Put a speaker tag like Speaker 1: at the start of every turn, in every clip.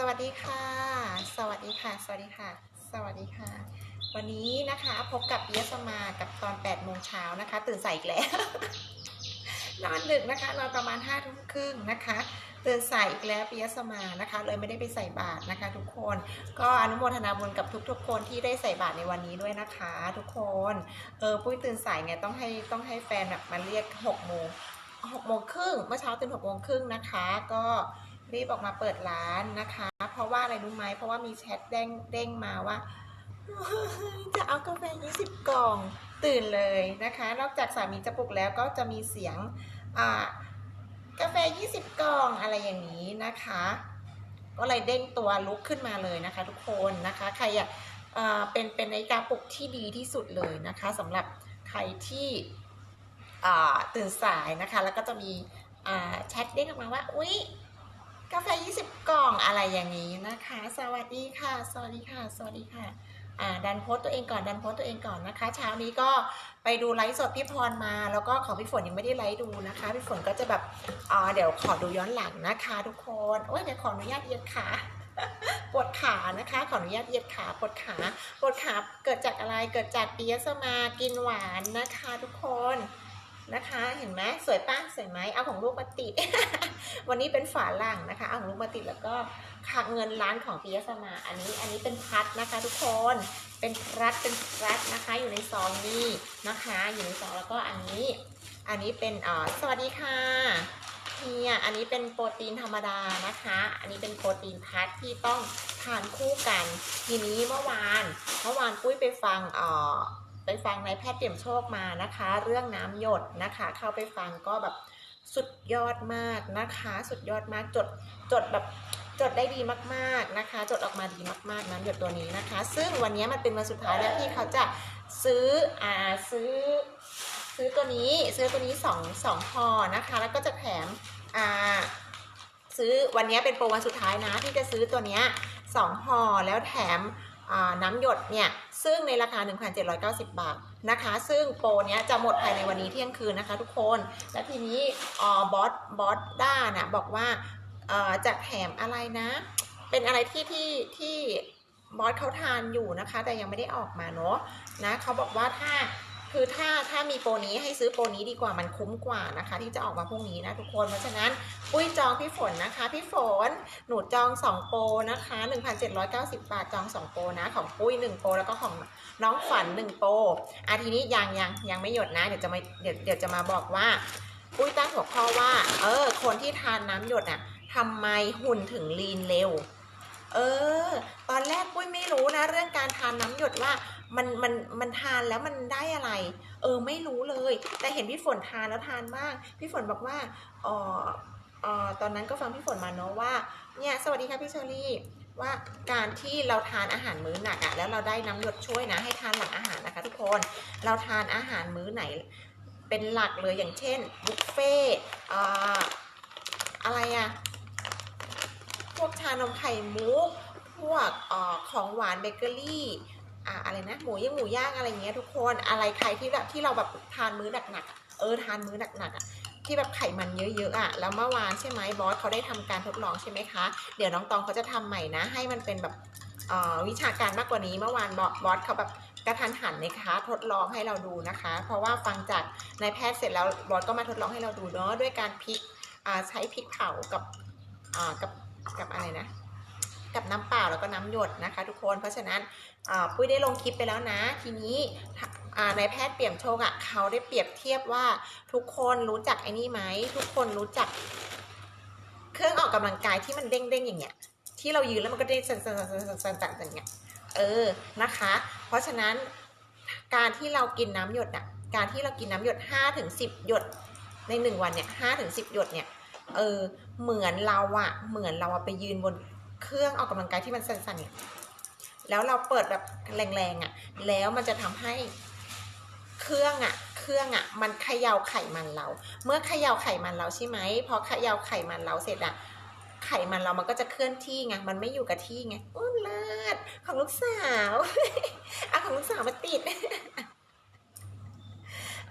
Speaker 1: สวัสดีค่ะ สวัสดีค่ะ สวัสดีค่ะ สวัสดีค่ะ วันนี้นะคะพบกับเบียสมากับตอน8โมงเช้านะคะ ตื่นสายอีกแล้ว นอนดึกนะคะนอนประมาณ5ทุ่มครึ่งนะคะตื่นสายอีกแล้วปิยสมานะคะ เลยไม่ได้ไปใส่บาตรนะคะ ทุกคน ก็อนุโมทนาบุญกับทุก ๆ คนที่ได้ใส่บาตรในวันนี้ด้วยนะคะ ทุกคน เออปุ้ยตื่นสายไงต้องให้ต้องให้แฟนแบบมาเรียก6โมง6โมงครึ่งเมื่อเช้าตื่น6โมงครึ่งนะคะ ก็ รีบออกมาเปิดร้านนะคะ เพราะว่าอะไรรู้ไหมเพราะว่ามีแชทเด้งเด้งมาว่า จะเอากาแฟ 20 กล่องตื่นเลยนะคะ นอกจากสามีจะปลุกแล้วก็จะมีเสียงกาแฟ 20 กล่องอะไรอย่างนี้นะคะ ก็เลยเด้งตัวลุกขึ้นมาเลยนะคะ ทุกคนนะคะใครอยากเป็นเป็นนาฬิกาปลุกที่ดีที่สุดเลยนะคะสำหรับใครที่ตื่นสายนะคะ แล้วก็จะมีแชทเด้งออกมาว่าอุ๊ย กาแฟ 20 กล่องอะไรอย่างนี้นะคะ สวัสดีค่ะ สวัสดีค่ะ สวัสดีค่ะอ่าดันโพสต์ตัวเองก่อนดันโพสต์ตัวเองก่อนนะคะ เช้านี้ก็ไปดูไลฟ์สดพี่พรมา แล้วก็ของพี่ฝนยังไม่ได้ไลฟ์ดูนะคะ พี่ฝนก็จะแบบอ่าเดี๋ยวขอดูย้อนหลังนะคะ ทุกคนโอ้ยเดี๋ยวขออนุญาตเหยียดขาปวดขานะคะขออนุญาตเหยียดขาปวดขาปวดขาเกิดจากอะไรเกิดจากปียสมากินหวานนะคะ ทุกคน นะคะ เห็นไหมสวยป้าสวยไหมเอาของลูกมาติด วันนี้เป็นฝาล่างนะคะเอาของลูกมาติดแล้วก็ค่าเงินร้านของปิยสมาอันนี้อันนี้เป็นพัดนะคะ ทุกคนเป็นพัดเป็นพัดนะคะ อยู่ในซองนี้นะคะ อยู่ในซองแล้วก็อันนี้ อันนี้เป็นเอ่อสวัสดีค่ะเฮียอันนี้เป็นโปรตีนธรรมดานะคะ อันนี้เป็นโปรตีนพัดที่ต้องทานคู่กัน ทีนี้เมื่อวานเมื่อวานปุ้ยไปฟังเอ่อ ไปฟังนายแพทย์เปี่ยมโชคมานะคะ เรื่องน้ำหยดนะคะ เข้าไปฟังก็แบบสุดยอดมากนะคะ สุดยอดมากจดจดแบบจดได้ดีมากๆนะคะ จดออกมาดีมากๆน้ำหยดตัวนี้นะคะ ซึ่งวันนี้มันเป็นวันสุดท้ายแล้วที่เขาจะซื้ออ่าซื้อ ซื้อตัวนี้ซื้อตัวนี้สองสองห่อนะคะ แล้วก็จะแถมอ่าซื้อวันนี้เป็นโปรวันสุดท้ายนะที่จะซื้อตัวเนี้ยสองห่อแล้วแถมน้ำหยดเนี่ย ซึ่งในราคา 1,790 บาทนะคะ ซึ่งโปรเนี้ยจะหมดภายในวันนี้เที่ยงคืนนะคะ ทุกคน และทีนี้อ่าบอสบอสด้าน่ะบอกว่าจะแถมอะไรนะ เป็นอะไรที่ที่ที่บอสเขาทานอยู่นะคะ แต่ยังไม่ได้ออกมาเนาะนะเขาบอกว่าถ้า คือถ้าถ้ามีโปรนี้ให้ซื้อโปรนี้ดีกว่ามันคุ้มกว่านะคะ ที่จะออกมาพรุ่งนี้นะทุกคน เพราะฉะนั้นปุ้ยจองพี่ฝนนะคะ พี่ฝนหนูจอง 2 โปรนะคะ 1,790 บาทจอง 2 โปรนะของปุ้ย 1 โปรแล้วก็ของน้องฝัน 1 โปรอาทีนี้ยังยังยังไม่หยดนะ เดี๋ยวจะมาเดี๋ยวเดี๋ยวจะมาบอกว่าปุ้ยตั้งหัวข้อว่า เออ คนที่ทานน้ำหยดน่ะทำไมหุ่นถึงลีนเร็ว เออ ตอนแรกปุ้ยไม่รู้นะ เรื่องการทานน้ำหยดว่า มันมันมันทานแล้วมันได้อะไร เออไม่รู้เลย แต่เห็นพี่ฝนทานแล้วทานบ้าง พี่ฝนบอกว่าอ๋ออ๋อตอนนั้นก็ฟังพี่ฝนมาเนาะว่าเนี่ยสวัสดีค่ะพี่เชอรี่ว่าการที่เราทานอาหารมื้อหนักอะแล้วเราได้น้ำหยดช่วยนะ ให้ทานหลังอาหารนะคะทุกคนเราทานอาหารมื้อไหน เป็นหลักเลยอย่างเช่นบุฟเฟ่ต์อ่าอะไรอะพวกชานมไข่มุก พวกออของหวานเบเกอรี่ อะไรนะหมูย่างหมูย่างอะไรอย่างเงี้ยทุกคนอะไรใครที่แบบที่เราแบบทานมื้อหนักๆเออทานมื้อหนักๆอะที่แบบไขมันเยอะๆอะแล้วเมื่อวานใช่ไหมบอสเขาได้ทำการทดลองใช่ไหมคะ เดี๋ยวน้องตองเขาจะทำใหม่นะ ให้มันเป็นแบบวิชาการมากกว่านี้เมื่อวานบอสเขาแบบกระทันหันนะคะทดลองให้เราดูนะคะ เพราะว่าฟังจากนายแพทย์เสร็จแล้วบอสก็มาทดลองให้เราดูเนาะด้วยการพริกใช้พริกเผากับกับกับอะไรนะ กับน้ำเปล่าแล้วก็น้ำหยดนะคะ ทุกคนเพราะฉะนั้น ปุ้ยได้ลงคลิปไปแล้วนะ ทีนี้นายแพทย์เปี่ยมโชคอะเขาได้เปรียบเทียบว่าทุกคนรู้จักไอ้นี่ไหมทุกคนรู้จัก เครื่องออกกำลังกายที่มันเด้งๆอย่างเงี้ย ที่เรายืนแล้วมันก็เด้งสั่นๆๆๆๆๆอย่างเงี้ยเออนะคะ เพราะฉะนั้นการที่เรากินน้ำหยดอะการที่เรากินน้ำหยด5ถึง10 หยดในหนึ่งวันเนี่ย5ถึง10หยดเนี่ยเออเหมือนเราอะเหมือนเราอะไปยืนบนเครื่องออกกำลังกายที่มันสั่นๆเนี่ย แล้วเราเปิดแบบแรงๆอะแล้วมันจะทำให้เครื่องอะเครื่องอะมันเขย่าไขมันเรา เมื่อเขย่าไขมันเราใช่ไหมพอเขย่าไขมันเราเสร็จอะไขมันเรามันก็จะเคลื่อนที่ไง มันไม่อยู่กับที่ไงโอ้เลิศของลูกสาวเอาของลูกสาวมาติด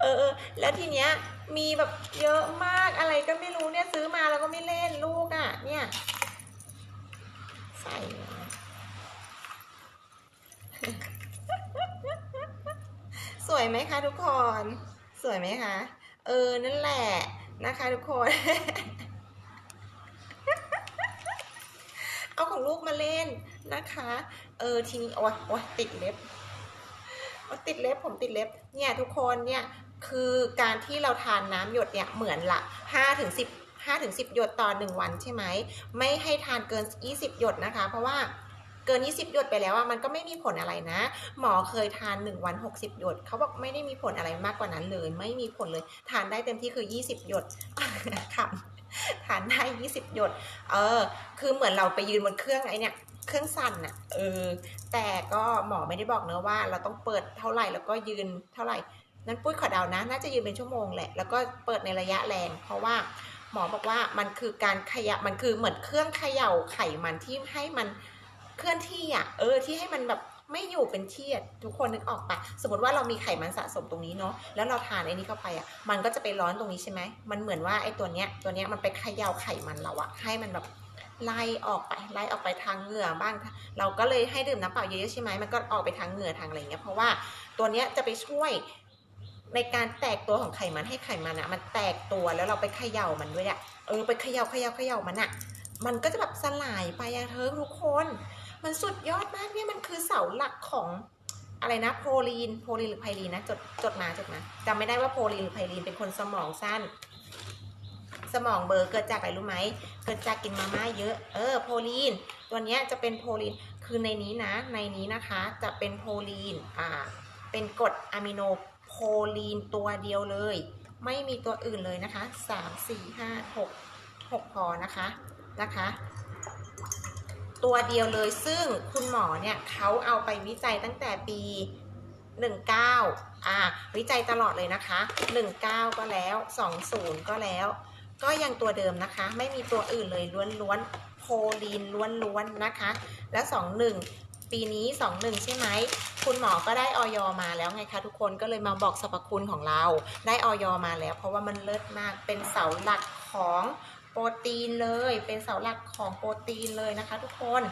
Speaker 1: เออ แล้วทีเนี้ย มีแบบเยอะมากอะไรก็ไม่รู้เนี่ย ซื้อมาแล้วก็ไม่เล่นลูกอะ่ะ เนี่ย ใส่ วยไหมคะทุกคน สวยไหมคะ เออ นั่นแหละนะคะ ทุกคน เอาของลูกมาเล่นนะคะ เออ ทีนี้โอ้ยโอ้ยติดเล็บโอ๊ยติดเล็บผมติดเล็บ เนี่ยทุกคนเนี่ยคือการที่เราทานน้ำหยดเนี่ยเหมือนละ5ถึง10 5ถึง10 หยดต่อ 1 วันใช่ไหม ไม่ให้ทานเกิน 20 หยดนะคะ เพราะว่า เกิน 20 หยดไปแล้วอะมันก็ไม่มีผลอะไรนะ หมอเคยทาน 1 วัน 60 หยดเขาบอกไม่ได้มีผลอะไรมากกว่านั้นเลย ไม่มีผลเลย ทานได้เต็มที่คือ 20 หยดค่ะทานได้20 หยด เออ คือเหมือนเราไปยืนบนเครื่องไอ้เนี่ย เครื่องสั่นอะเออ แต่ก็หมอไม่ได้บอกเนอะว่าเราต้องเปิดเท่าไหร่แล้วก็ยืนเท่าไหร่ นั้นปุ้ยขอเดานะ น่าจะยืนเป็นชั่วโมงแหละ แล้วก็เปิดในระยะแรง เพราะว่าหมอบอกว่ามันคือการขยับมันคือเหมือนเครื่องเขย่าไขมันที่ให้มัน เคลื่อนที่อะเออที่ให้มันแบบไม่อยู่เป็นที่อะทุกคนนึกออกปะสมมติว่าเรามีไขมันสะสมตรงนี้เนาะแล้วเราทานไอ้นี้เข้าไปอะมันก็จะไปร้อนตรงนี้ใช่ไหมมันเหมือนว่าไอ้ตัวเนี้ยตัวเนี้ยมันไปเขย่าไขมันเราอะให้มันแบบไล่ออกไปไล่ออกไปทางเหงื่อบ้าง เราก็เลยให้ดื่มน้ำเปล่าเยอะๆใช่ไหมมันก็ออกไปทางเหงื่อทางอะไรเงี้ยเพราะว่าตัวเนี้ยจะไปช่วยในการแตกตัวของไขมันให้ไขมันอะมันแตกตัวแล้วเราไปเขย่ามันด้วยอะเออไปเขย่าเขย่าเขย่ามันอะมันก็จะแบบสลายไปอะเธอทุกคน มันสุดยอดมากเนี่ยมันคือเสาหลักของอะไรนะโพลีนโพลีนหรือไพลีนนะจดจดมาจดมาจำไม่ได้ว่าโพลีนหรือไพลีนเป็นคนสมองสั้น สมองเบลอร์เกิดจากอะไรรู้ไหมเกิดจากกินมาม่าเยอะเออโพลีน ตัวเนี้ยจะเป็นโพลีนคือในนี้นะ ในนี้นะคะจะเป็นโพลีนอ่าเป็นกรดอะมิโนโพลีนตัวเดียวเลย ไม่มีตัวอื่นเลยนะคะ3 4 5 6 6พอนะคะนะคะ ตัวเดียวเลยซึ่งคุณหมอเนี่ยเขาเอาไปวิจัยตั้งแต่ปี 19 อ่า วิจัยตลอดเลยนะคะ 19 ก็แล้ว 20 ก็แล้ว ก็ยังตัวเดิมนะคะ ไม่มีตัวอื่นเลยล้วนๆโพลีนล้วนๆนะคะ แล้ว21 ปีนี้ 21 ใช่ไหมคุณหมอก็ได้ออยมาแล้วไงคะทุกคนก็เลยมาบอกสรรพคุณของเรา ได้ออยมาแล้ว เพราะว่ามันเลิศมากเป็นเสาหลักของ โปรตีนเลย เป็นเสาหลักของโปรตีนเลยนะคะ ทุกคน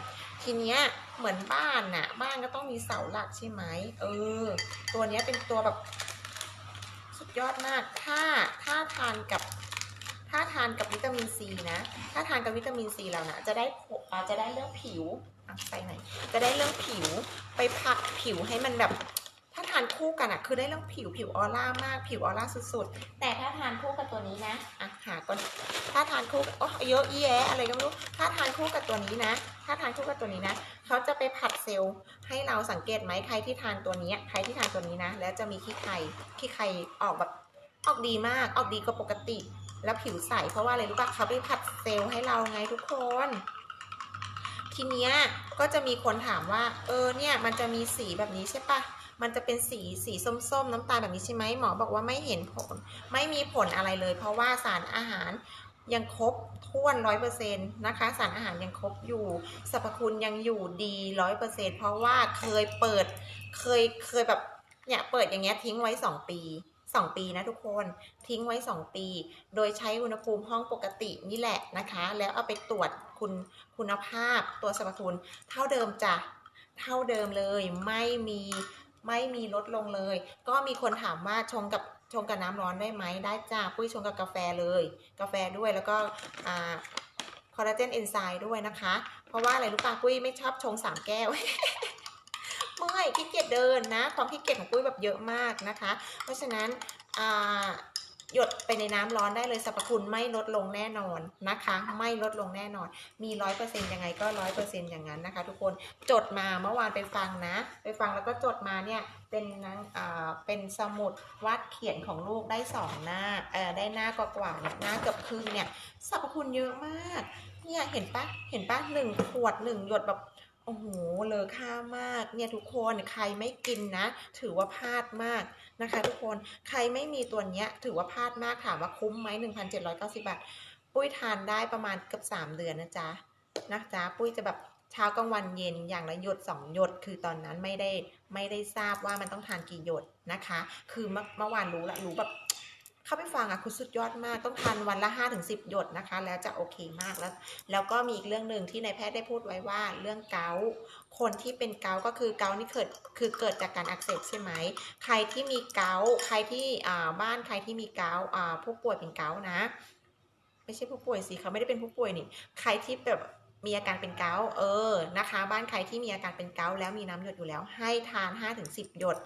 Speaker 1: ทีเนี้ยเหมือนบ้านน่ะ บ้านก็ต้องมีเสาหลักใช่ไหมเออ ตัวเนี้ยเป็นตัวแบบ สุดยอดมาก ถ้าถ้าทานกับ ถ้าทานกับวิตามินซีนะ ถ้าทานกับวิตามินซีแล้วนะจะได้อาจะได้เรื่องผิวอะใส่ไหน จะได้เรื่องผิวไปผักผิวให้มันแบบ ถ้าทานคู่กันอะคือได้เรื่องผิวผิวออร่ามากผิวออร่าสุดๆ แต่ถ้าทานคู่กับตัวนี้นะอะหาก่อนถ้าทานคู่กับโอ้เยอะแยะอะไรก็ไม่รู้ถ้าทานคู่กับตัวนี้นะ ถ้าทานคู่กับตัวนี้นะเขาจะไปผัดเซลล์ ให้เราสังเกตไหมใครที่ทานตัวนี้ใครที่ทานตัวนี้นะ แล้วจะมีขี้ไข่ขี้ไข่ออกแบบออกดีมากออกดีกว่าปกติ แล้วผิวใสเพราะว่าอะไรรู้ป่ะเขาไปผัดเซลล์ให้เราไงทุกคนทีเนี้ยก็จะมีคนถามว่า เออเนี่ยมันจะมีสีแบบนี้ใช่ปะ มันจะเป็นสีสีส้มๆ น้ำตาลแบบนี้ใช่ไหมหมอบอกว่าไม่เห็นผล ไม่มีผลอะไรเลย เพราะว่าสารอาหารยังครบถ้วนร้อยเปอร์เซ็นต์นะคะ สารอาหารยังครบอยู่สรรพคุณยังอยู่ดีร้อยเปอร์เซ็นต์เพราะว่าเคยเปิดเคยเคยแบบเนี่ยเปิดอย่างเงี้ยทิ้งไว้สองปีสองปีนะทุกคนทิ้งไว้สองปี โดยใช้อุณหภูมิห้องปกตินี่แหละนะคะ แล้วเอาไปตรวจคุณคุณภาพตัวสรรพคุณเท่าเดิมจ้ะเท่าเดิมเลยไม่มี ไม่มีลดลงเลย ก็มีคนถามว่าชงกับชงกับน้ำร้อนได้ไหมได้จ้าปุ้ยชงกับกาแฟเลย กาแฟด้วยแล้วก็อ่าคอลลาเจนเอนไซม์ด้วยนะคะ เพราะว่าอะไรรู้ป่ะปุ้ยไม่ชอบชงสามแก้วเมื่อยขี้เกียจเดินนะ ความขี้เกียจของปุ้ยแบบเยอะมากนะคะ เพราะฉะนั้นอ่า หยดไปในน้ำร้อนได้เลยสรรพคุณไม่ลดลงแน่นอนนะคะ ไม่ลดลงแน่นอน มีร้อยเปอร์เซ็นต์ยังไงก็ร้อยเปอร์เซ็นต์อย่างนั้นนะคะ ทุกคนจดมาเมื่อวานไปฟังนะ ไปฟังแล้วก็จดมาเนี่ยเป็นนังอ่าเป็นสมุดวาดเขียนของลูกได้สองหน้าเออได้หน้ากว่าๆเนี่ยหน้าเกือบครึ่งเนี่ยสรรพคุณเยอะมากเนี่ยเห็นปะเห็นปะหนึ่งขวดหนึ่งหยดแบบโอ้โหเลอค่ามากเนี่ยทุกคนใครไม่กินนะ ถือว่าพลาดมาก นะคะ ทุกคนใครไม่มีตัวเนี้ยถือว่าพลาดมากถามว่าคุ้มไหม1,790 บาท ปุ้ยทานได้ประมาณเกือบ3 เดือนนะจ๊ะนะจ๊ะปุ้ยจะแบบเช้ากลางวันเย็นอย่างละหยด2หยด คือตอนนั้นไม่ได้ไม่ได้ทราบว่ามันต้องทานกี่หยดนะคะ คือเมื่อวานรู้ละรู้แบบ เข้าไปฟังอะคือสุดยอดมากต้องทานวันละ5ถึง10 หยดนะคะ แล้วจะโอเคมากแล้ว แล้วก็มีอีกเรื่องหนึ่งที่นายแพทย์ได้พูดไว้ว่าเรื่องเกาคนที่เป็นเกาก็คือเกานี่เกิดคือเกิดจากการอักเสบใช่ไหม ใครที่มีเกาใครที่อ่าบ้านใครที่มีเกาอ่าผู้ป่วยเป็นเกานะ ไม่ใช่ผู้ป่วยสิเขาไม่ได้เป็นผู้ป่วยนี่ใครที่แบบมีอาการเป็นเกาเออนะคะ บ้านใครที่มีอาการเป็นเกาแล้วมีน้ำหยดอยู่แล้ว ให้ทาน 5-10 หยด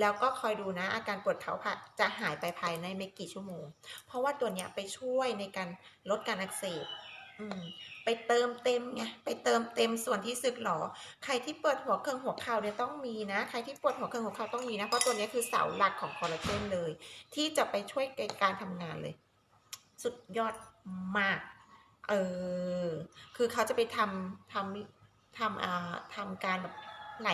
Speaker 1: แล้วก็คอยดูนะอาการปวดเขาค่ะจะหายไปภายในไม่กี่ชั่วโมง เพราะว่าตัวเนี้ยไปช่วยในการลดการอักเสบไปเติมเต็มไงไปเติมเต็มส่วนที่สึกหรอ ใครที่ปวดหัวเครื่องหัวเข่าเนี่ยต้องมีนะ ใครที่ปวดหัวเครื่องหัวเข่าต้องมีนะเพราะตัวนี้คือเสาหลักของคอลลาเจนเลย ที่จะไปช่วยในการทำงานเลย สุดยอดมาก เออคือเขาจะไปทำทำทำอ่าทำการแบบไหล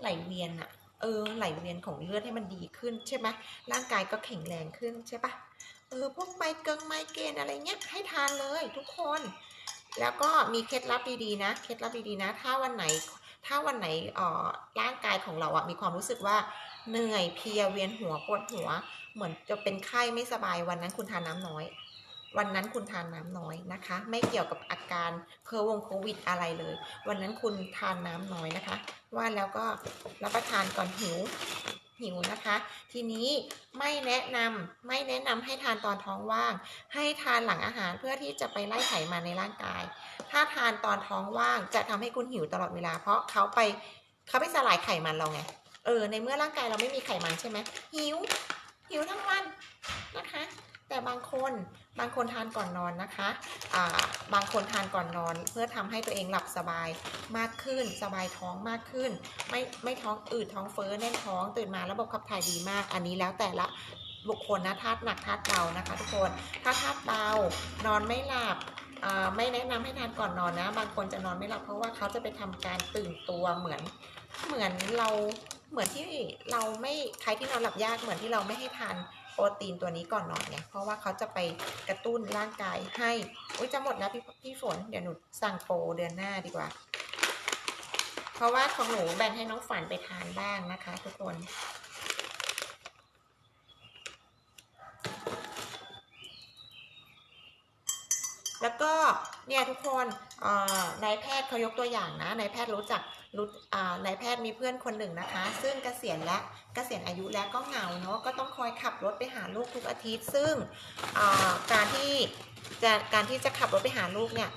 Speaker 1: ไหลเวียนอะ เออไหลเวียนของเลือดให้มันดีขึ้นใช่ไหมร่างกายก็แข็งแรงขึ้นใช่ปะเออพวกไมเกิงไมเกนอะไรเงี้ยให้ทานเลยทุกคน แล้วก็มีเคล็ดลับดีๆนะเคล็ดลับดีๆนะ ถ้าวันไหนถ้าวันไหนเอ่อร่างกายของเราอะมีความรู้สึกว่าเหนื่อยเพลียเวียนหัวปวดหัว เหมือนจะเป็นไข้ไม่สบายวันนั้นคุณทานน้ำน้อย วันนั้นคุณทานน้ำน้อยนะคะ ไม่เกี่ยวกับอาการเคอร์วงโควิดอะไรเลย วันนั้นคุณทานน้ำน้อยนะคะ ว่าแล้วก็รับประทานก่อนหิวหิวนะคะ ทีนี้ไม่แนะนำไม่แนะนำให้ทานตอนท้องว่าง ให้ทานหลังอาหารเพื่อที่จะไปไล่ไขมันในร่างกาย ถ้าทานตอนท้องว่างจะทำให้คุณหิวตลอดเวลา เพราะเขาไปเขาไปสลายไขมันเราไงเออในเมื่อร่างกายเราไม่มีไขมันใช่ไหมหิวหิวทั้งวันนะคะ แต่บางคนบางคนทานก่อนนอนนะคะบางคนทานก่อนนอน เพื่อทำให้ตัวเองหลับสบายมากขึ้น สบายท้องมากขึ้น ไม่ไม่ท้องอืดท้องเฟ้อแน่นท้องตื่นมาระบบขับถ่ายดีมาก อันนี้แล้วแต่ละบุคคลนะธาตุหนักธาตุเบานะคะ ทุกคนถ้าธาตุเบานอนไม่หลับไม่แนะนำให้ทานก่อนนอนนะ บางคนจะนอนไม่หลับเพราะว่าเขาจะไปทำการตื่นตัวเหมือนเหมือนเราเหมือนที่เราไม่ใครที่นอนหลับยากเหมือนที่เราไม่ให้ทาน โปรตีนตัวนี้ก่อนนอนไงเพราะว่าเขาจะไปกระตุ้นร่างกายให้อุ้ยจะหมดแล้วพี่พี่ฝนเดี๋ยวหนูสั่งโปรเดือนหน้าดีกว่า เพราะว่าของหนูแบ่งให้น้องฝันไปทานบ้างนะคะ ทุกคนแล้วก็เนี่ยทุกคนอ่อนายแพทย์เขายกตัวอย่างนะนายแพทย์รู้จัก รู้อ่านายแพทย์มีเพื่อนคนหนึ่งนะคะ ซึ่งเกษียณแล้วเกษียณอายุแล้วก็เหงาเนาะก็ต้องคอยขับรถไปหาลูกทุกอาทิตย์ ซึ่งการที่จะการที่จะขับรถไปหาลูกเนี่ย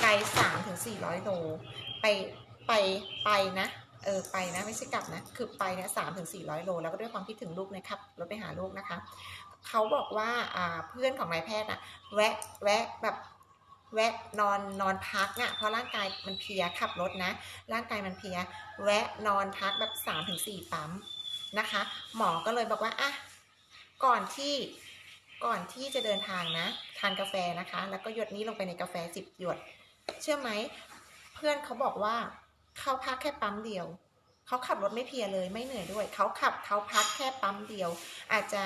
Speaker 1: ไกล3ถึง400โลไปไปไปนะเออไปนะไม่ใช่กลับนะคือไปเนี่ยสามถึงสี่ร้อยโล แล้วก็ด้วยความคิดถึงลูกนะครับรถไปหาลูกนะคะเขาบอกว่าอ่าเพื่อนของนายแพทย์อะแวะแวะแบบ แวะนอนนอนพักเนี่ยเพราะร่างกายมันเพลียขับรถนะ ร่างกายมันเพลีย แวะนอนพักแบบ3าถึงสปั๊มนะคะ หมอก็เลยบอกว่าอะก่อนที่ก่อนที่จะเดินทางนะ ทานกาแฟนะคะ แล้วก็หยดนี้ลงไปในกาแฟสิบหยด เชื่อไหม เพื่อนเขาบอกว่าเขาพักแค่ปั๊มเดียว เขาขับรถไม่เพียเลยไม่เหนื่อยด้วย เขาขับเขาพักแค่ปั๊มเดียว อาจจะ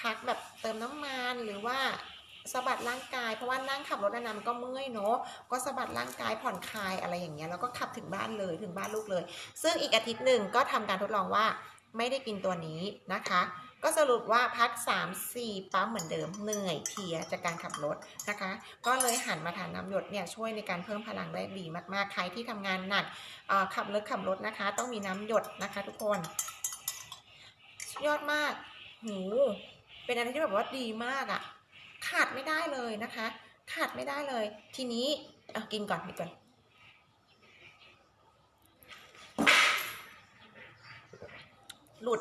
Speaker 1: พักแบบเติมน้ำมันหรือว่า สะบัดร่างกาย เพราะว่านั่งขับรถนานๆมันก็เมื่อยเนาะก็สะบัดร่างกายผ่อนคลายอะไรอย่างเงี้ยแล้วก็ขับถึงบ้านเลยถึงบ้านลูกเลย ซึ่งอีกอาทิตย์หนึ่งก็ทำการทดลองว่าไม่ได้กินตัวนี้นะคะ ก็สรุปว่าพัก 3-4 ปั๊มเหมือนเดิมเหนื่อยเพียจากการขับรถนะคะ ก็เลยหันมาทานน้ำหยดเนี่ยช่วยในการเพิ่มพลังได้ดีมากๆ ใครที่ทำงานหนักขับรถขับรถนะคะ ต้องมีน้ำหยดนะคะทุกคน ยอดมาก หู เป็นอะไรที่แบบว่าดีมากอะ่ะ ขาดไม่ได้เลยนะคะ ขาดไม่ได้เลย ทีนี้อะกินก่อนกินก่อนหลุด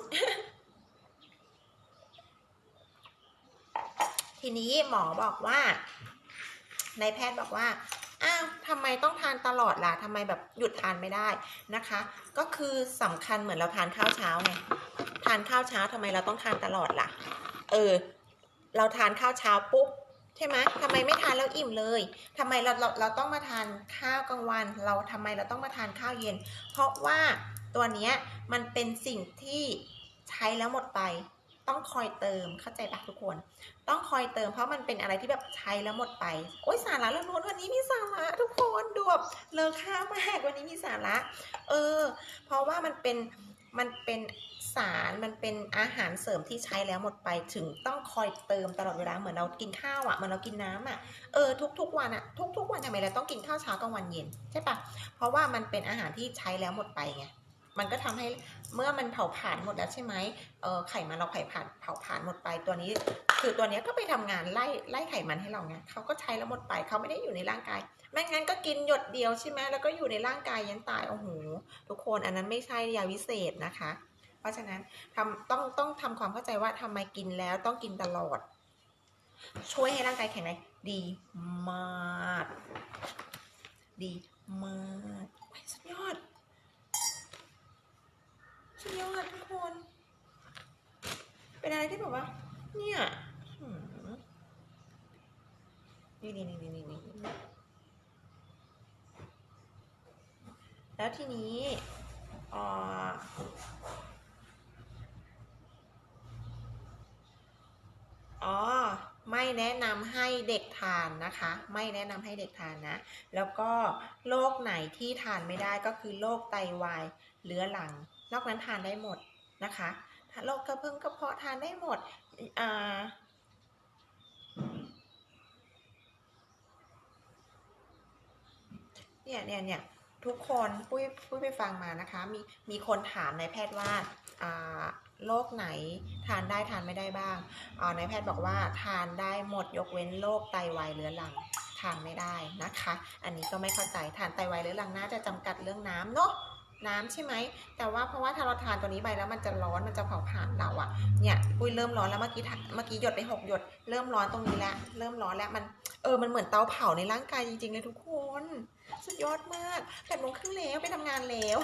Speaker 1: ทีนี้หมอบอกว่านายแพทย์บอกว่า อ้าวทำไมต้องทานตลอดล่ะทำไมแบบหยุดทานไม่ได้นะคะ ก็คือสำคัญเหมือนเราทานข้าวเช้าไง ทานข้าวเช้าทำไมเราต้องทานตลอดล่ะ เออ เราทานข้าวเช้าปุ๊บใช่ไหมทำไมไม่ทานแล้วอิ่มเลยทำไมเราเราเราต้องมาทานข้าวกลางวัน เราทำไมเราต้องมาทานข้าวเย็น เพราะว่าตัวเนี้ยมันเป็นสิ่งที่ใช้แล้วหมดไป ต้องคอยเติมเข้าใจปะทุกคน ต้องคอยเติมเพราะมันเป็นอะไรที่แบบใช้แล้วหมดไป โอ้ยสาระเรื่องนู้นวันนี้มีสาระทุกคนดูแบบเลอค่ามากวันนี้มีสาระ เออ เพราะว่ามันเป็นมันเป็น สารมันเป็นอาหารเสริมที่ใช้แล้วหมดไปถึงต้องคอยเติมตลอดเวลาเหมือนเรากินข้าวอะเหมือนเรากินน้ำอะเออทุกๆวันอะทุกๆวันทำไมเราต้องกินข้าวเช้ากลางวันเย็นใช่ปะเพราะว่ามันเป็นอาหารที่ใช้แล้วหมดไปไงมันก็ทำให้เมื่อมันเผาผลาญหมดแล้วใช่ไหมเออไขมันเราไขผ่านเผาผลาญหมดไปตัวนี้ คือตัวนี้ก็ไปทำงานไล่ไล่ไขมันให้เราไงเขาก็ใช้แล้วหมดไปเขาไม่ได้อยู่ในร่างกายไม่งั้นก็กินหยดเดียวใช่ไหมแล้วก็อยู่ในร่างกายยันตายโอ้โหทุกคนอันนั้นไม่ใช่ยาวิเศษนะคะ เพราะฉะนั้นทำต้องต้องทำความเข้าใจว่าทำไมกินแล้วต้องกินตลอด ช่วยให้ร่างกายแข็งแรงดีมาก ดีมากสุดยอด สุดยอดทุกคน เป็นอะไรที่แบบว่า เนี่ยนี่นี่นี่นี่นี่นี่แล้วทีนี้อ่อ อ๋อ ไม่แนะนำให้เด็กทานนะคะ ไม่แนะนำให้เด็กทานนะ แล้วก็โรคไหนที่ทานไม่ได้ก็คือโรคไตวายเรื้อรัง นอกนั้นทานได้หมดนะคะโรคกระเพิ่งกระเพาะทานได้หมดอ่าเนี่ยเนี่ยเนี่ยทุกคนปุ้ยปุ้ยไปฟังมานะคะ มีมีคนถามนายแพทย์ว่าอ่า โรคไหนทานได้ทานไม่ได้บ้างอานายแพทย์บอกว่าทานได้หมดยกเว้นโรคไตวายเรื้อรังทานไม่ได้นะคะ อันนี้ก็ไม่เข้าใจทานไตวายเรื้อรังน่าจะจำกัดเรื่องน้ำเนาะน้ำใช่ไหม แต่ว่าเพราะว่าถ้าเราทานตัวนี้ไปแล้วมันจะร้อน มันจะเผาผลาญเราอะเนี่ยปุ้ยเริ่มร้อนแล้วเมื่อกี้เมื่อกี้หยดไปหกหยด เริ่มร้อนตรงนี้แล้ว เริ่มร้อนแล้วมัน เออ มันเหมือนเตาเผาในร่างกายจริงๆเลยทุกคน สุดยอดมากแปดโมงครึ่งแล้วไปทำงานแล้ว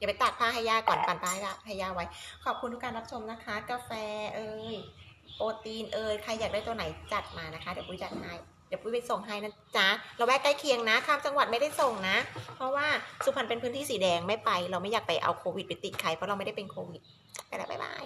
Speaker 1: อย่าไปตากผ้าให้ยาก่อนปั่นผ้าให้ยาให้ยาไว้ ขอบคุณทุกการรับชมนะคะ กาแฟเอ่ยโปรตีนเอ่ยใครอยากได้ตัวไหนจัดมานะคะ เดี๋ยวปุ้ยจัดให้เดี๋ยวปุ้ยไปส่งให้นะจ๊ะเราแวะใกล้เคียงนะข้ามจังหวัดไม่ได้ส่งนะ เพราะว่าสุพรรณเป็นพื้นที่สีแดงไม่ไป เราไม่อยากไปเอาโควิดไปติดใครเพราะเราไม่ได้เป็นโควิดไปแล้วบ๊ายบาย